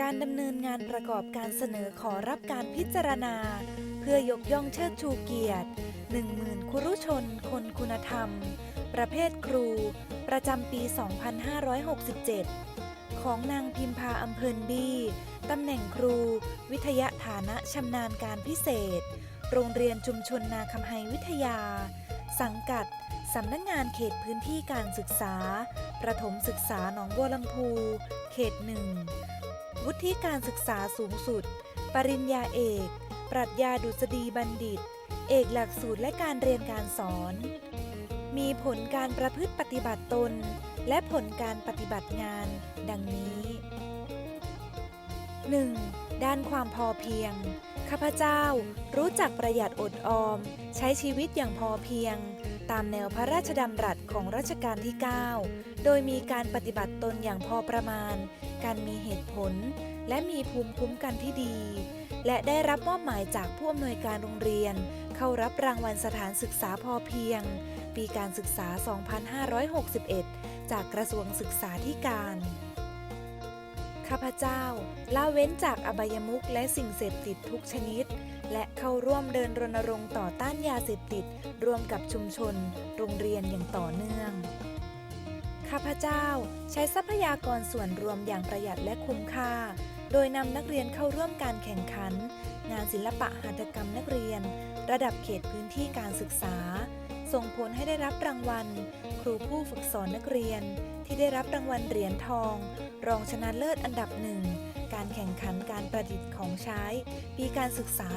การดำเนินงานประกอบการเสนอขอรับการพิจารณา เพื่อยกย่องเชิดชูเกียรติ10,000ครุชน คนคุณธรรม ประเภทครู ประจำปี 2567 ของนางพิมพาอำเพินบี้ตำแหน่งครู วิทยาฐานะชำนาญการพิเศษ โรงเรียนชุมชนนาคำไฮวิทยา สังกัดสำนักงานเขตพื้นที่การศึกษา ประถมศึกษาหนองบัวลำพู เขตหนึ่ง วุฒิการศึกษาสูงสุด ปริญญาเอก ปรัชญาดุษฎีบัณฑิต เอกหลักสูตรและการเรียนการสอน มีผลการประพฤติปฏิบัติตน และผลการปฏิบัติงาน ดังนี้ 1. ด้านความพอเพียง ข้าพเจ้ารู้จักประหยัดอดออม ใช้ชีวิตอย่างพอเพียง ตามแนวพระราชดำรัสของรัชกาลที่ 9 โดยมีการปฏิบัติตนอย่างพอประมาณ การมีเหตุผล และมีภูมิคุ้มกันที่ดี และได้รับมอบหมายจากผู้อำนวยการโรงเรียน เข้ารับรางวัลสถานศึกษาพอเพียง ปีการศึกษา 2561 จากกระทรวงศึกษาธิการ ข้าพเจ้าละเว้นจากอบายมุขและสิ่งเสพติดทุกชนิด และเข้าร่วมเดินรณรงค์ต่อต้านยาเสพติดร่วมกับชุมชน โรงเรียนอย่างต่อเนื่อง ข้าพเจ้าใช้ทรัพยากรส่วนรวมอย่างประหยัดและคุ้มค่า โดยนำนักเรียนเข้าร่วมการแข่งขัน งานศิลปะหัตถกรรมนักเรียน ระดับเขตพื้นที่การศึกษา ส่งผลให้ได้รับรางวัล ครูผู้ฝึกสอนนักเรียน ที่ได้รับรางวัลเหรียญทอง รองชนะเลิศอันดับหนึ่งการแข่งขันการประดิษฐ์ของใช้ ปีการศึกษา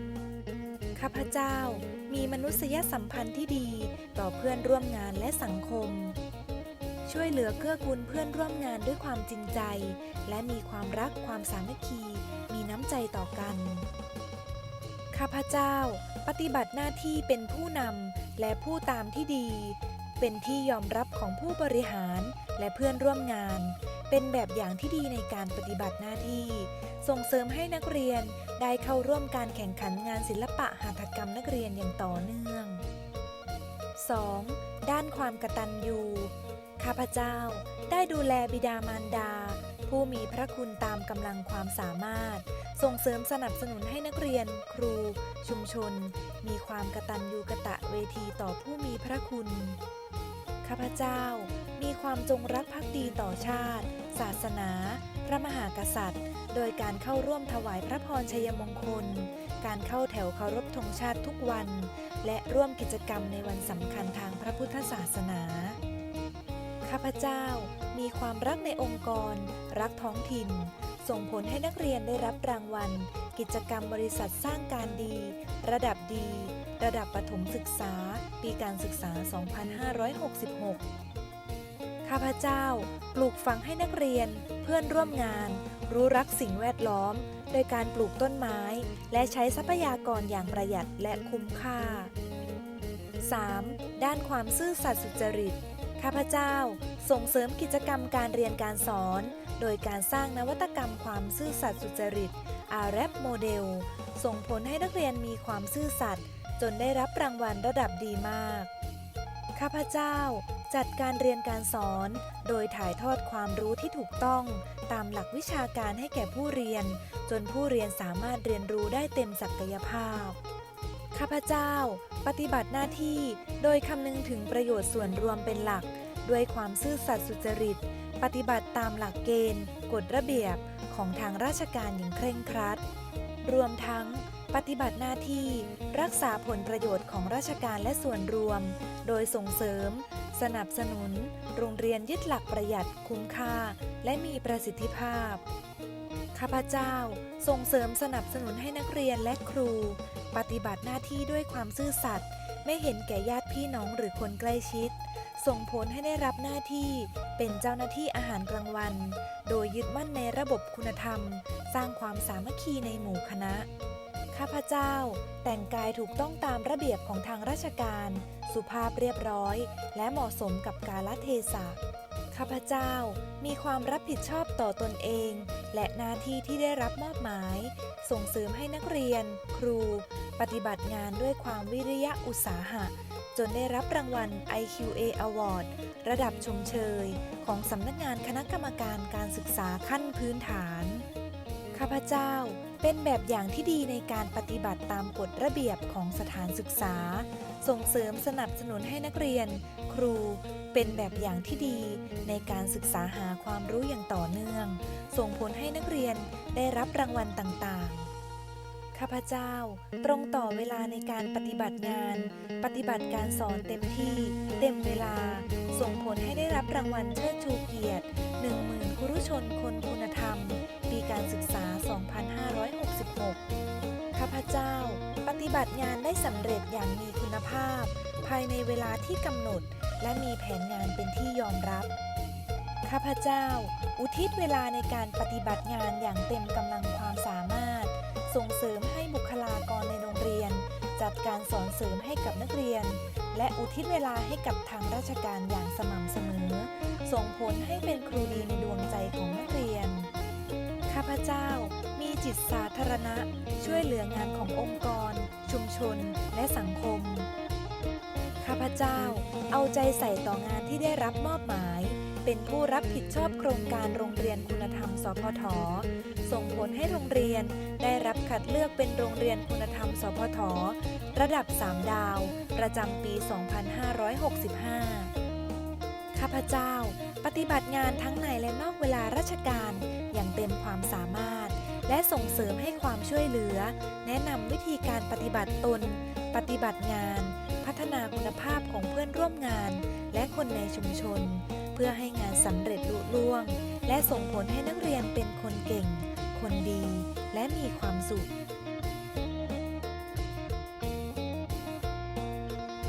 2565 ข้าพเจ้ามีมนุษยสัมพันธ์ที่ดีต่อเพื่อนร่วมงานและสังคม ช่วยเหลือเกื้อกูลเพื่อนร่วมงานด้วยความจริงใจ และมีความรักความสามัคคี มีน้ำใจต่อกัน ข้าพเจ้า ปฏิบัติหน้าที่เป็นผู้นำและผู้ตามที่ดี เป็นที่ยอมรับของผู้บริหารและเพื่อนร่วมงาน เป็นแบบอย่างที่ดีในการปฏิบัติหน้าที่ ส่งเสริมให้นักเรียนได้เข้าร่วมการแข่งขันงานศิลปะหัตถกรรมนักเรียนอย่างต่อเนื่อง 2. ด้านความกตัญญูข้าพเจ้าได้ดูแลบิดามารดา ผู้มีพระคุณตามกำลังความสามารถ ส่งเสริมสนับสนุนให้นักเรียน ครู ชุมชน มีความกตัญญูกะตะเวทีต่อผู้มีพระคุณ ข้าพเจ้า มีความจงรักภักดีต่อชาติ ศาสนา พระมหากษัตริย์ โดยการเข้าร่วมถวายพระพรชัยมงคล การเข้าแถวเคารพธงชาติทุกวัน และร่วมกิจกรรมในวันสำคัญทางพระพุทธศาสนา ข้าพเจ้า มีความรักในองค์กร รักท้องถิ่น ส่งผลให้นักเรียนได้รับรางวัล กิจกรรมบริษัทสร้างการดี ระดับดี ระดับประถมศึกษา ปีการศึกษา 2566 ข้าพเจ้า ปลูกฝังให้นักเรียน เพื่อนร่วมงาน รู้รักสิ่งแวดล้อม โดยการปลูกต้นไม้ และใช้ทรัพยากรอย่างประหยัดและคุ้มค่า 3. ด้านความซื่อสัตย์สุจริต ข้าพเจ้าส่งเสริมกิจกรรมการเรียนการสอน โดยการสร้างนวัตกรรมความซื่อสัตย์สุจริต RF โมเดล ส่งผลให้นักเรียนมีความซื่อสัตย์จนได้รับรางวัลระดับดีมาก ข้าพเจ้าจัดการเรียนการสอน โดยถ่ายทอดความรู้ที่ถูกต้อง ตามหลักวิชาการให้แก่ผู้เรียน จนผู้เรียนสามารถเรียนรู้ได้เต็มศักยภาพ ข้าพเจ้า ปฏิบัติหน้าที่โดยคำนึงถึงประโยชน์ส่วนรวมเป็นหลัก ด้วยความซื่อสัตย์สุจริต ปฏิบัติตามหลักเกณฑ์ กฎระเบียบของทางราชการอย่างเคร่งครัด รวมทั้ง ปฏิบัติหน้าที่รักษาผลประโยชน์ของราชการและส่วนรวม โดยส่งเสริม สนับสนุน โรงเรียนยึดหลักประหยัดคุ้มค่า และมีประสิทธิภาพ ข้าพเจ้าส่งเสริมสนับสนุนให้นักเรียนและครู ปฏิบัติหน้าที่ด้วยความซื่อสัตย์ไม่เห็นแก่ญาติพี่น้องหรือคนใกล้ชิด ส่งผลให้ได้รับหน้าที่เป็นเจ้าหน้าที่อาหารกลางวัน โดยยึดมั่นในระบบคุณธรรม สร้างความสามัคคีในหมู่คณะ ข้าพเจ้า แต่งกายถูกต้องตามระเบียบของทางราชการ สุภาพเรียบร้อย และเหมาะสมกับกาลเทศะ ข้าพเจ้ามีความรับผิดชอบต่อตนเอง และหน้าที่ที่ได้รับมอบหมาย ส่งเสริมให้นักเรียน ครู ปฏิบัติงานด้วยความวิริยะอุตสาหะ จนได้รับรางวัล IQA Award ระดับชมเชย ของสำนักงานคณะกรรมการการศึกษาขั้นพื้นฐาน ข้าพเจ้า เป็นแบบอย่างที่ดีในการปฏิบัติตามกฎระเบียบของสถานศึกษา ส่งเสริมสนับสนุนให้นักเรียน ครูเป็นแบบอย่างที่ดีในการศึกษาหาความรู้อย่างต่อเนื่อง ส่งผลให้นักเรียนได้รับรางวัลต่างๆข้าพเจ้า ตรงต่อเวลาในการปฏิบัติงาน ปฏิบัติการสอนเต็มที่ เต็มเวลา ส่งผลให้ได้รับรางวัลเชิดชูเกียรติ 10,000ครุชนคนคุณธรรม ปีการศึกษา 2566 ข้าพเจ้า ปฏิบัติงานได้สำเร็จอย่างมีคุณภาพ ภายในเวลาที่กำหนด และมีแผนงานเป็นที่ยอมรับ ข้าพเจ้า อุทิศเวลาในการปฏิบัติงานอย่างเต็มกำลังความสามารถ ส่งเสริมให้บุคลากรในโรงเรียน จัดการสอนเสริมให้กับนักเรียนและอุทิศเวลาให้กับทางราชการอย่างสม่ำเสมอ ส่งผลให้เป็นครูดีในดวงใจของนักเรียน ข้าพเจ้า มีจิตสาธารณะ ช่วยเหลืองานขององค์กร ชุมชน และสังคม ข้าพเจ้า เอาใจใส่ต่องานที่ได้รับมอบหมาย เป็นผู้รับผิดชอบโครงการโรงเรียนคุณธรรม สพท ส่งผลให้โรงเรียนได้รับคัดเลือกเป็นโรงเรียนคุณธรรม สพท ระดับ 3 ดาว ประจำปี 2565 ข้าพเจ้า ฏิบัติงานทั้งในและนอกเวลาราชการอย่างเต็มความสามารถ และส่งเสริมให้ความช่วยเหลือ แนะนำวิธีการปฏิบัติตน ปฏิบัติงาน พัฒนาคุณภาพของเพื่อนร่วมงาน และคนในชุมชน เพื่อให้งานสำเร็จลุล่วง และส่งผลให้นักเรียนเป็นคนเก่ง คนดี และมีความสุข